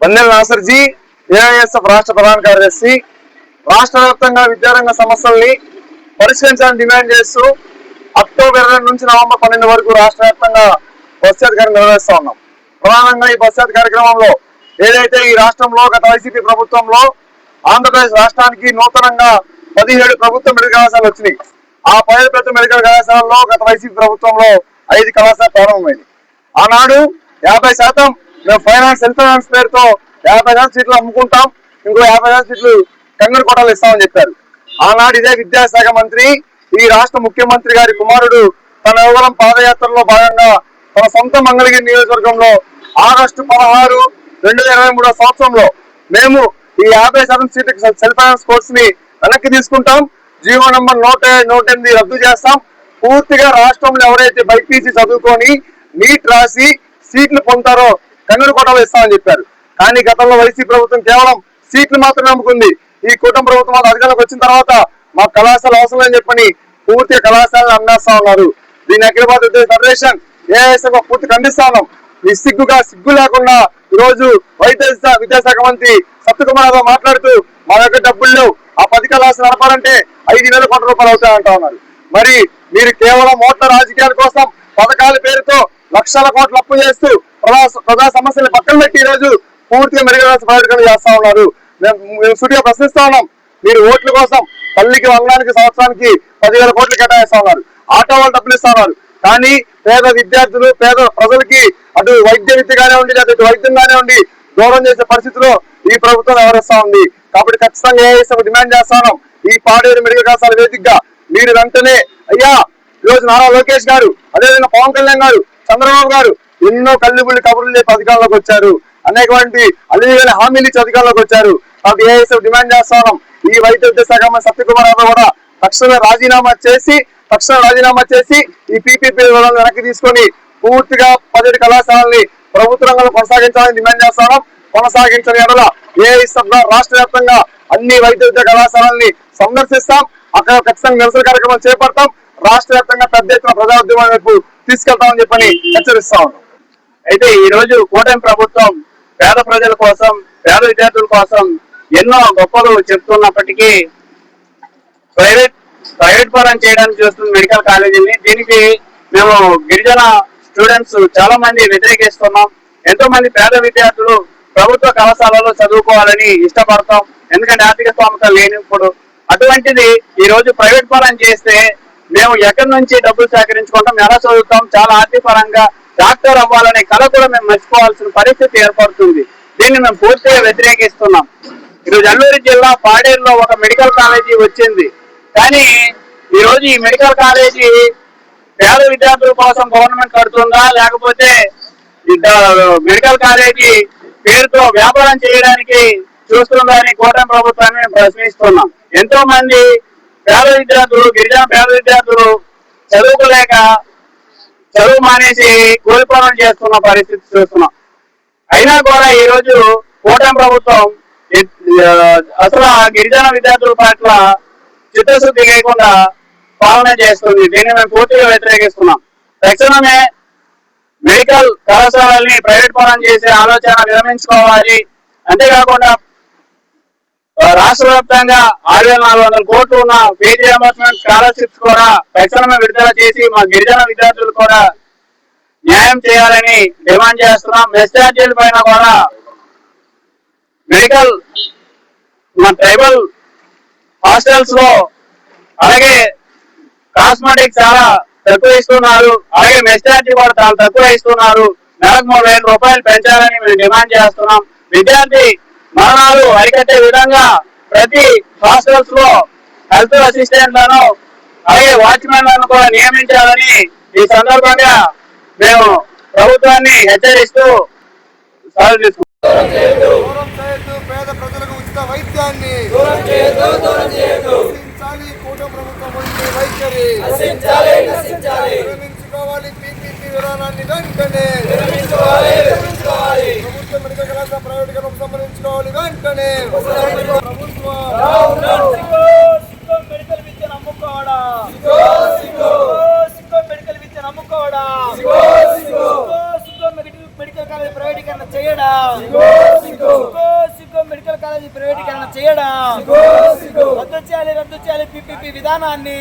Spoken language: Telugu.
వందెల నాసర్జీ ఏఐఎస్ఎఫ్ రాష్ట్ర ప్రధాన కార్యదర్శి. రాష్ట్ర వ్యాప్తంగా విద్యారంగ సమస్యల్ని పరిష్కరించాలని డిమాండ్ చేస్తూ అక్టోబర్ ఇరవై నుంచి నవంబర్ పన్నెండు వరకు రాష్ట్ర వ్యాప్తంగా బస్సు కార్యక్రమం నిర్వహిస్తా ఉన్నాం. ప్రధానంగా ఈ బస్సు కార్యక్రమంలో ఏదైతే ఈ రాష్ట్రంలో గత వైసీపీ ప్రభుత్వంలో ఆంధ్రప్రదేశ్ రాష్ట్రానికి నూతనంగా పదిహేడు ప్రభుత్వ మెడికల్ కళాశాలలు వచ్చినాయి. ఆ పదిహేడు ప్రభుత్వ మెడికల్ కళాశాలలో గత వైసీపీ ప్రభుత్వంలో ఐదు కళాశాల ప్రారంభమైంది. ఆనాడు యాభై శాతం మేము ఫైనాన్స్ సెల్ఫ్ ఫైనాన్స్ పేరుతో యాభై శాతం సీట్లు అమ్ముకుంటాం. ఇంకో యాభై శాతం సీట్లు కంగరు కోటలు ఇస్తామని చెప్పారు. ఆనాడు ఇదే విద్యాశాఖ మంత్రి ఈ రాష్ట్ర ముఖ్యమంత్రి గారి కుమారుడు తన యువలం పాదయాత్రలో భాగంగా తన సొంత మంగళగిరి నియోజకవర్గంలో ఆగస్టు పదహారు రెండు వేల ఇరవై మూడో సంవత్సరంలో మేము ఈ యాభై శాతం సీట్లకు సెల్ ఫైనాన్స్ కోర్స్ని వెనక్కి తీసుకుంటాం. జీవో నంబర్ నూట నూట ఎనిమిది రద్దు చేస్తాం. పూర్తిగా రాష్ట్రంలో ఎవరైతే బైపీసీ చదువుకొని నీట్ రాసి సీట్లు పొందుతారో కన్నూరు కోటలో ఇస్తామని చెప్పారు. కానీ గతంలో వైసీపీ ప్రభుత్వం కేవలం సీట్లు మాత్రమే నమ్ముకుంది. ఈ కూటమి ప్రభుత్వం వాళ్ళ అధికారంలోకి వచ్చిన తర్వాత మా కళాశాల అవసరం లేని చెప్పని పూర్తిగా కళాశాలను అమ్మేస్తా ఉన్నారు. దీని అఖిల ఫెడరేషన్ ఏఎస్ఎఫ్ పూర్తి ఖండిస్తా ఉన్నాం. సిగ్గుగా సిగ్గు లేకుండా ఈ రోజు వైద్య విద్యాశాఖ మంత్రి సత్యకుమార్ యాదవ్ మాట్లాడుతూ మా దగ్గర డబ్బులు ఆ పది కళాశాల నడపాలంటే ఐదు వేల కోట్ల రూపాయలు అవుతాయంటా ఉన్నారు. మరి మీరు కేవలం ఓట్ల రాజకీయాల కోసం పథకాల పేరుతో లక్షల కోట్లు అప్పు చేస్తూ ప్రజా ప్రజా సమస్యలు పక్కన పెట్టి ఈ రోజు పూర్తిగా మెరుగైన ప్రయోజనం చేస్తా ఉన్నారు. మేము మేము సూటిగా ప్రశ్నిస్తా ఉన్నాం. మీరు ఓట్ల కోసం తల్లికి వంగడానికి సంవత్సరానికి పదివేల కోట్లు కేటాయిస్తా ఉన్నారు. ఆటో వాళ్ళు డబ్బులు ఇస్తా ఉన్నారు. కానీ పేద విద్యార్థులు పేద ప్రజలకి అటు వైద్య విద్య కానివ్వండి అటు ఇటు వైద్యం కానివ్వండి దూరం చేసే పరిస్థితిలో ఈ ప్రభుత్వం వ్యవహరిస్తా ఉంది. కాబట్టి ఖచ్చితంగా ఏఎస్ఎఫ్ డిమాండ్ చేస్తాను ఈ పాడేరు మెడికల్ కళాశాల వేదికగా మీరు వెంటనే అయ్యా ఈరోజు రోజు నారా లోకేష్ గారు అదేవిధంగా పవన్ కళ్యాణ్ గారు చంద్రబాబు గారు ఎన్నో కల్లుబుల్లి కబుర్లు చెప్పి అధికారంలోకి వచ్చారు. అనేకటువంటి అల్లిగాని హామీలు ఇచ్చి అధికారంలోకి వచ్చారు. కాబట్టి ఏఎస్ఎఫ్ డిమాండ్ చేస్తాను ఈ వైద్య విద్యా శాఖ మంత్రి సత్యకుమార్ యాదవ్ కూడా తక్షణమే రాజీనామా చేసి తక్షణ రాజీనామా చేసి ఈ పీపీపీ వెనక్కి తీసుకొని పూర్తిగా పదిహేడు కళాశాలని ప్రభుత్వ రంగంలో కొనసాగించాలని డిమాండ్ చేస్తాను కొనసాగించని ఎడల ఏ రాష్ట్ర వ్యాప్తంగా అన్ని వైద్య విద్యా కళాశాలని సందర్శిస్తాం. అక్కడ ఖచ్చితంగా నిరసన కార్యక్రమం చేపడతాం. రాష్ట్ర వ్యాప్తంగా పెద్ద ఎత్తున ప్రజా ఉద్యమం వైపు తీసుకెళ్తామని చెప్పని హెచ్చరిస్తా ఉన్నాం. అయితే ఈ రోజు కూటమి ప్రభుత్వం పేద ప్రజల కోసం పేద విద్యార్థుల కోసం ఎన్నో గొప్పలు చెప్తున్నప్పటికీ ప్రైవేట్ ప్రైవేట్ పరం చేయడానికి చూస్తున్న మెడికల్ కాలేజీని దీనికి మేము గిరిజన స్టూడెంట్స్ చాలా మంది వ్యతిరేకిస్తున్నాం. ఎంతో మంది పేద విద్యార్థులు ప్రభుత్వ కళాశాలలో చదువుకోవాలని ఇష్టపడతాం. ఎందుకంటే ఆర్థిక స్తోమత లేనిప్పుడు అటువంటిది ఈ రోజు ప్రైవేట్ పరం చేస్తే మేము ఎక్కడి నుంచి డబ్బులు సేకరించుకుంటాం ఎలా చదువుతాం చాలా ఆర్థిక పరంగా డాక్టర్ అవ్వాలనే కళ కూడా మేము మర్చిపోవాల్సిన పరిస్థితి ఏర్పడుతుంది. దీన్ని మేము పూర్తిగా వ్యతిరేకిస్తున్నాం. ఈరోజు అల్లూరు జిల్లా పాడేరులో ఒక మెడికల్ కాలేజీ వచ్చింది. కానీ ఈ రోజు ఈ మెడికల్ కాలేజీ పేద విద్యార్థుల కోసం గవర్నమెంట్ కడుతుందా? లేకపోతే మెడికల్ కాలేజీ పేరుతో వ్యాపారం చేయడానికి చూస్తుందా అని కూటమి ప్రభుత్వాన్ని మేము ప్రశ్నిస్తున్నాం. ఎంతో మంది పేద విద్యార్థులు గిరిజన పేద విద్యార్థులు చదువుకోలేక చదువు మానేసి కూలిపనులు చేస్తున్న పరిస్థితి చూస్తున్నాం. అయినా కూడా ఈ రోజు కూటమి ప్రభుత్వం అసలు గిరిజన విద్యార్థుల పట్ల చిత్తశుద్ధి లేకుండా పాలన చేస్తుంది. దీన్ని మేము పూర్తిగా వ్యతిరేకిస్తున్నాం. తక్షణమే మెడికల్ కళాశాలని ప్రైవేట్ పరం చేసే ఆలోచన విరమించుకోవాలి. అంతేకాకుండా రాష్ట్ర వ్యాప్తంగా ఆరు వేల నాలుగు వందల కోట్లు ఉన్న ఫీజు రియంబర్స్మెంట్ స్కాలర్షిప్స్ కూడా తక్షణమే విడుదల చేసి మా గిరిజన విద్యార్థులు కూడా న్యాయం చేయాలని డిమాండ్ చేస్తున్నాం. మెస్ ఛార్జీల పైన కూడా మెడికల్ మన ట్రైబల్ హాస్టల్స్లో అలాగే కాస్మెటిక్స్ చాలా తక్కువ ఇస్తున్నారు. అలాగే మెస్ ఛార్జీ కూడా చాలా తక్కువ ఇస్తున్నారు. నెలకు మూడు వేల రూపాయలు పెంచాలని మేము డిమాండ్ చేస్తున్నాం. విద్యార్థి మరణాలు అరికట్టే విధంగా ప్రతి హాస్టల్స్లో హెల్త్ అసిస్టెంట్లను అలాగే వాచ్మెన్లను కూడా నియమించాలని ఈ సందర్భంగా మేము ప్రభుత్వాన్ని హెచ్చరిస్తూ పేద ప్రజలకు ఉచిత వైద్యాన్ని. వైఖరి. వెంటనే ప్రభుత్వ మెడికల్ కళాశాల ప్రైవేట్గా ఉపసంహరించుకోవాలి వెంటనే ప్రభుత్వం సిక్కో మెడికల్ విద్యను అమ్ముకోవడా సిక్కో మెడికల్ విద్యను అమ్ముకోవడా సిక్కో మెడికల్ మెడికల్ కాలేజ్ ప్రైవేటీకరణ చేయడా మెడికల్ కాలేజీ ప్రైవేటీకరణ చేయడం రద్దు చేయాలి రద్దు చేయాలి. పిపిపి విధానాన్ని